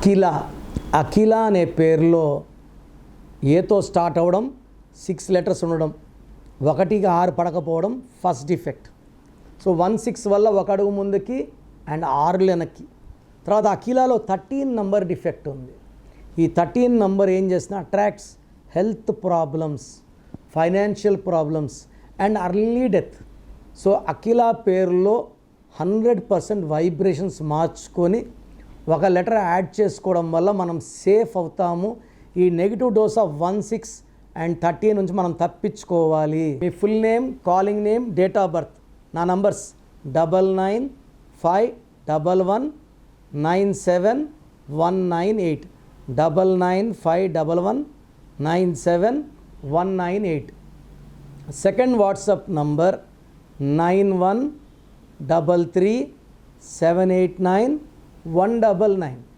అఖిల అఖిల అనే పేరులో ఏతో స్టార్ట్ అవ్వడం సిక్స్ లెటర్స్ ఉండడం ఒకటికి ఆరు పడకపోవడం first defect so one six వల్ల ఒక అడుగు ముందుకి అండ్ ఆరు వెనక్కి. తర్వాత అఖిలాలో థర్టీన్ నంబర్ డిఫెక్ట్ ఉంది. ఈ థర్టీన్ నంబర్ ఏం చేసిన attracts health problems financial problems and early death so Akhila పేరులో హండ్రెడ్ పర్సెంట్ వైబ్రేషన్స్ మార్చుకొని ఒక లెటర్ యాడ్ చేసుకోవడం వల్ల మనం సేఫ్ అవుతాము. ఈ negative dose of one six and thirty నుంచి మనం తప్పించుకోవాలి. మీ full name calling name date of birth నా numbers double nine five double one nine seven one nine eight. Double nine five double one nine seven one nine eight. Second WhatsApp number nine one double three seven eight nine one double nine